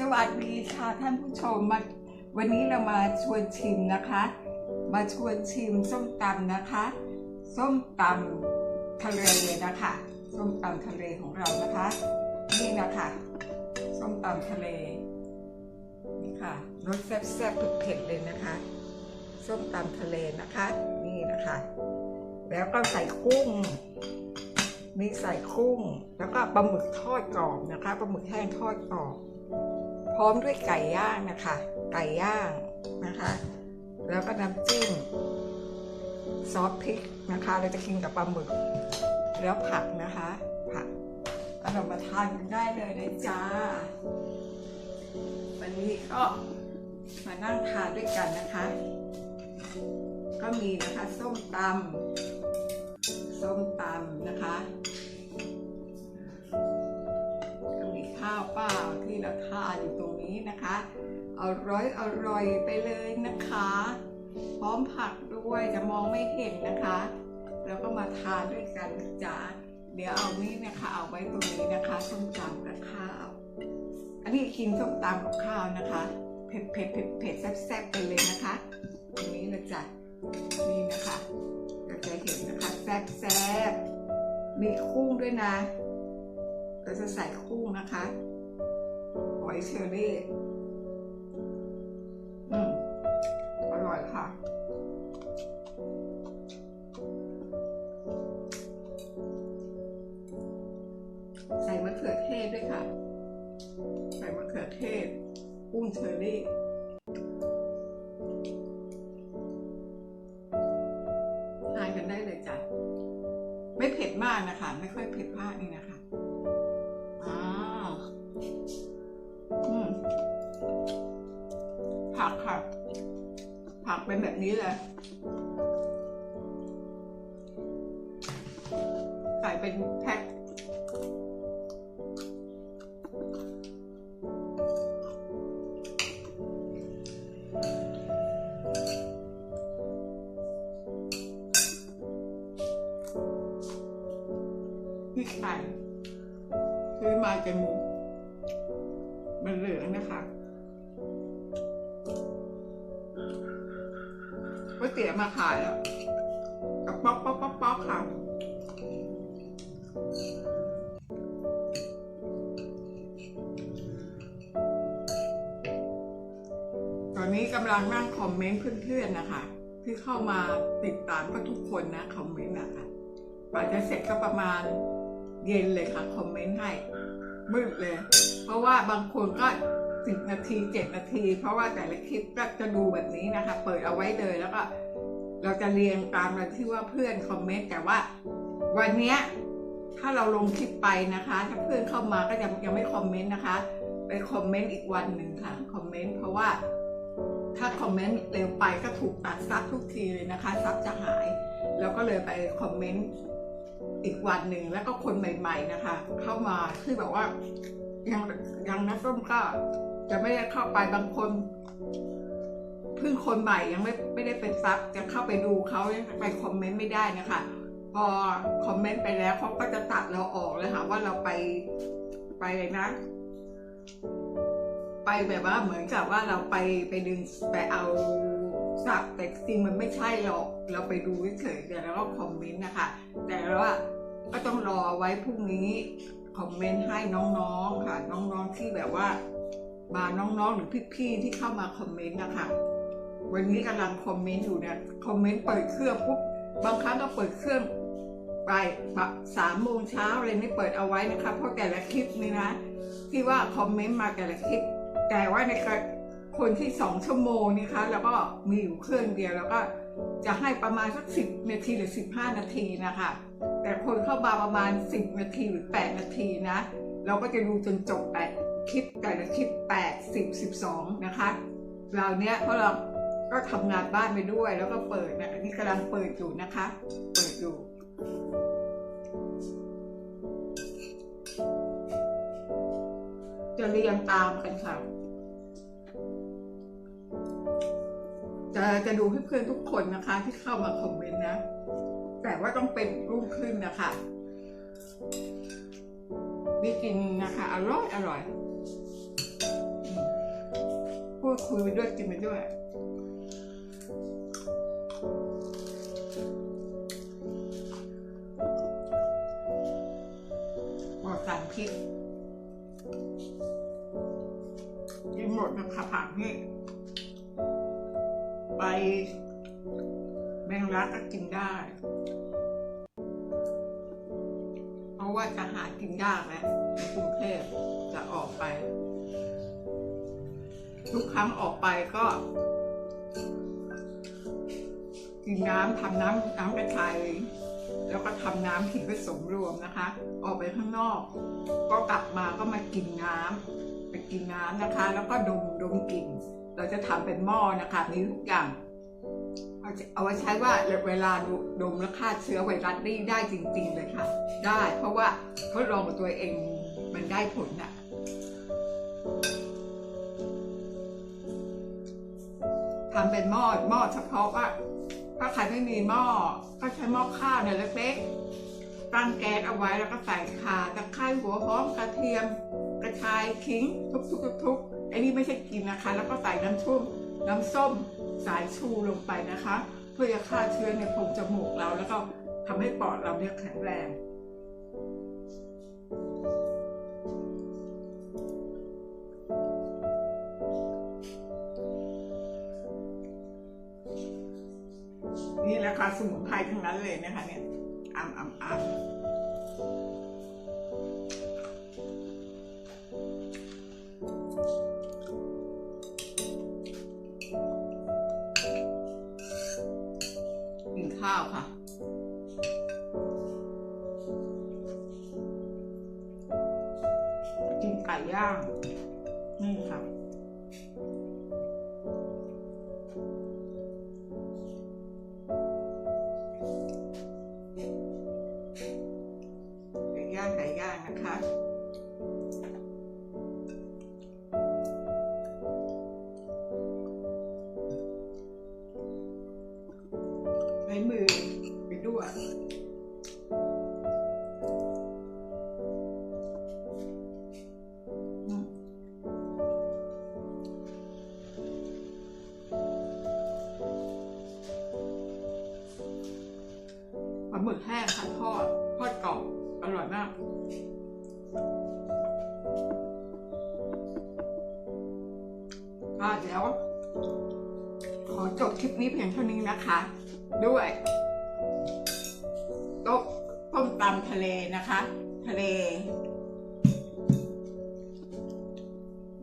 สวัสดีค่ะท่านผู้ชมมาวันนี้เรามาชวนชิมนะคะ มาชวนชิมส้มตำนะคะ ส้มตำทะเลนะคะส้มตำทะเลของเรานะคะ นี่นะคะส้มตำทะเลนี่ค่ะรสแซ่บๆเผ็ดๆเลยนะคะ ส้มตำทะเลนะคะ นี่นะคะ แล้วก็ใส่กุ้งมีใส่กุ้ง แล้วก็ปลาหมึกทอดกรอบนะคะปลาหมึกแห้งทอดกรอบ พร้อมด้วยไก่ย่างนะคะ ไก่ย่างนะคะ แล้วก็น้ำจิ้มซอสพริกนะคะ เราจะกินกับปลาหมึก แล้วผักนะคะ ผักก็เรามาทานกันได้เลยนะจ้าวันนี้ก็มานั่งทานด้วยกันนะคะ ก็มีนะคะ ส้มตำส้มตำนะคะ นะคะอร่อยอร่อยไปเลยนะคะ พร้อมผักด้วยจะมองไม่เห็นนะคะ แล้วก็มาทานด้วยกันจ๊ะเดี๋ยวเอานี้นะคะเอาไว้ตรงนี้นะคะส้มตำกับข้าว อันนี้กินส้มตำกับข้าวนะคะ เผ็ดเผ็ดเผ็ดเผ็ดแซ่บๆไปเลยนะคะ ตรงนี้นะจ๊ะนี่นะคะเราจะเห็นนะคะแซ่บแซ่บๆมีกุ้งด้วยนะเราจะใส่กุ้งนะคะ ยเชอรี่อืมอร่อยค่ะ ใส่มะเขือเทศด้วยค่ะ ใส่มะเขือเทศกุ้งเชอรี่ทานกันได้เลยจ้ะ ไม่เผ็ดมากนะคะ ไม่ค่อยเผ็ดมากนี่นะคะ ผักเป็นแบบนี้เลยใส่เป็นแพ็คนี่ไข่ซื้อมาจากหมูมันเหลืองนะคะ เตี๋ยวมาขายอะกับป๊อกป๊อกป๊อกป๊อกค่ะตอนนี้กำลังนั่งคอมเมนต์เพื่อนๆนะคะ ที่เข้ามาติดตามก็ทุกคนนะคอมเมนต์นะคะกว่าจะเสร็จก็ประมาณเย็นเลยค่ะคอมเมนต์ให้มืดเลย เพราะว่าบางคนก็ สิบนาทีเจ็ดนาที เพราะว่าแต่ละคลิปก็จะดูแบบนี้นะคะ เปิดเอาไว้เลยแล้วก็ เราจะเรียงตามเราที่ว่าเพื่อนคอมเมนต์แต่ว่า วันเนี้ยถ้าเราลงคลิปไปนะคะ ถ้าเพื่อนเข้ามาก็จะยังไม่คอมเมนต์นะคะ ไปคอมเมนต์อีกวันหนึ่งค่ะคอมเมนต์เพราะว่า ถ้าคอมเมนต์เร็วไปก็ถูกตัดซับทุกทีเลยนะคะซับจะหาย แล้วก็เลยไปคอมเมนต์อีกวันหนึ่งแล้วก็คนใหม่ ๆนะคะ เข้ามาที่แบบว่ายังยังนักส้มก็ จะไม่ได้เข้าไปบางคนเพิ่งคนใหม่ยังไม่ไม่ได้เป็นซับจะเข้าไปดูเขาไปคอมเมนต์ไม่ได้นะคะ พอคอมเมนต์ไปแล้วเขาก็จะตัดเราออกเลยค่ะว่าเราไปไปเลยนะ ไปแบบว่าเหมือนกับว่าเราไปไปดึงไปเอาสับแต่จริงมันไม่ใช่หรอก เราไปดูเฉยๆแต่เราก็คอมเมนต์นะคะ แต่ว่าก็ต้องรอไว้พรุ่งนี้คอมเมนต์ให้น้องๆค่ะ น้องๆที่แบบว่า มาน้องๆหรือพี่ๆที่เข้ามาคอมเมนต์นะคะวันนี้กำลังคอมเมนต์อยู่เนี่ยคอมเมนต์เปิดเครื่องปุ๊บบางครั้งก็เปิดเครื่องไปสามโมงเช้าเลยไม่เปิดเอาไว้นะคะเพราะแต่ละคลิปนี่นะ ที่ว่าคอมเมนต์มาแต่ละคลิป แต่ว่าในคนที่สองชั่วโมงนี่คะ แล้วก็มีอยู่เครื่องเดียวแล้วก็จะให้ประมาณสักสิบนาทีหรือสิบห้านาทีนะคะ แต่คนเข้ามาประมาณสิบนาทีหรือแปดนาทีนะ เราก็จะดูจนจบแปด คลิปแต่ละคลิปแปดสิบสิบสองนะคะเราเนี้ยเพราะเราก็ทำงานบ้านไปด้วยแล้วก็เปิดนะอันนี้กำลังเปิดอยู่นะคะ เปิดอยู่จะเรียงตามกันค่ะ จะจะดูให้เพื่อนทุกคนนะคะ ที่เข้ามาคอมเมนต์นะ แต่ว่าต้องเป็นรุ่งขึ้นนะคะนี่กินนะคะ อร่อยอร่อยูดคุยไปด้วยกินไปด้วยปลอดสารพิษกินหมดนะคะผักนี่ไปแมงลักก็กินได้ เพราะว่าจะหากินยากแล้วในกรุงเทพจะออกไป ทุกครั้งออกไปก็กินน้ำทำน้ำน้ำกระชายแล้วก็ทำน้ำขิงผสมรวมนะคะ ออกไปข้างนอก ก็กลับมาก็มากินน้ำไปกินน้ำนะคะ แล้วก็ดมดมกลิ่นเราจะทำเป็นหม้อนะคะมีทุกอย่างเอาไว้ใช้ว่าเวลาดมแล้วฆ่าเชื้อไวรัสรีได้จริง ๆ เลยค่ะ ได้เพราะว่าทดลองกับตัวเองมันได้ผลน่ะ ทำเป็นหม้อหม้อเฉพาะว่าถ้าใครไม่มีหม้อก็ใช้หม้อข้าวเนี่ยเล็กๆตั้งแก๊สเอาไว้แล้วก็ใส่ข่าตะไคร้หัวหอมกระเทียม กระชายขิงทุกๆๆๆไอ้นี่ไม่ใช่กินนะคะ แล้วก็ใส่น้ำชุ่มน้ำส้มสายชูลงไปนะคะ เพื่อจะฆ่าเชื้อในโพรงจมูกเราแล้วก็ทำให้ปอดเราเนี่ยแข็งแรง นี่แหละค่ะสมุนไพรทั้งนั้นเลยนะคะ เนี่ยอ่ำอ่ำอ่ำกินข้าวค่ะ ไก่ย่างไก่ย่างนะคะ กแห้งค่ะทอดทอดกรอบอร่อยมากอะเดี๋ยวขอจบคลิปนี้เพียงเท่านี้นะคะ ด้วยต้มต้มตำทะเลนะคะ ทะเล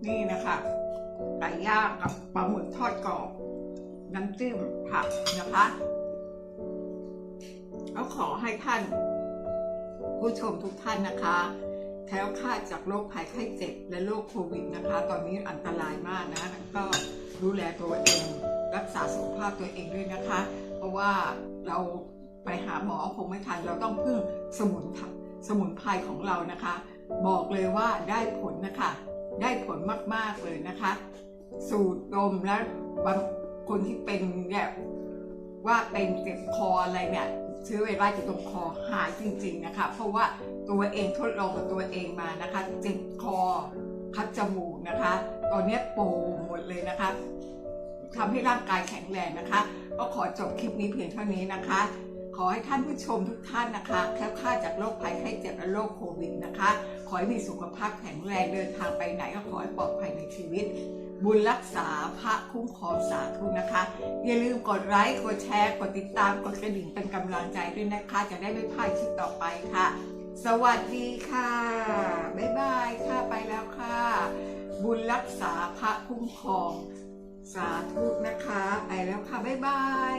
นี่นะคะไก่ย่างกับปลาหมึกทอดกรอบน้ำจิ้มผักนะคะ แล้วขอให้ท่าน ผู้ชมทุกท่านนะคะแคล้วคลาดจากโรคภัยไข้เจ็บและโรคโควิดนะคะ ตอนนี้อันตรายมากนะ ก็ดูแลตัวเอง รักษาสุขภาพตัวเองด้วยนะคะ เพราะว่าเราไปหาหมอคงไม่ทัน เราต้องพึ่งสมุนไพรสมุนไพรของเรานะคะ บอกเลยว่าได้ผลนะคะ ได้ผลมากๆเลยนะคะ สูดดมแล้วบางคนที่เป็นเนี่ย ว่าเป็นเจ็บคออะไรเนี่ยเชื้อไวรัสอยู่ตรงคอหายจริง ๆนะคะ เพราะว่าตัวเองทดลองกับตัวเองมานะคะเจ็บคอคัดจมูกนะคะ ตอนนี้โป่งหมดเลยนะคะทำให้ร่างกายแข็งแรงนะคะ ก็ขอจบคลิปนี้เพียงเท่านี้นะคะ ขอให้ท่านผู้ชมทุกท่านนะคะแคล้วคลาดจากโรคภัยไข้เจ็บและโรคโควิดนะคะ ขอให้มีสุขภาพแข็งแรงเดินทางไปไหนก็ขอให้ปลอดภัยในชีวิต บุญรักษาพระคุ้มครองสาธุนะคะ อย่าลืมกดไลค์กดแชร์ กดติดตามกดกระดิ่งเป็นกำลังใจด้วยนะคะ จะได้ไม่พลาดคลิปต่อไปค่ะ สวัสดีค่ะ บ๊ายบายค่ะไปแล้วค่ะ บุญรักษาพระคุ้มครองสาธุนะคะ ไปแล้วค่ะ บ๊ายบาย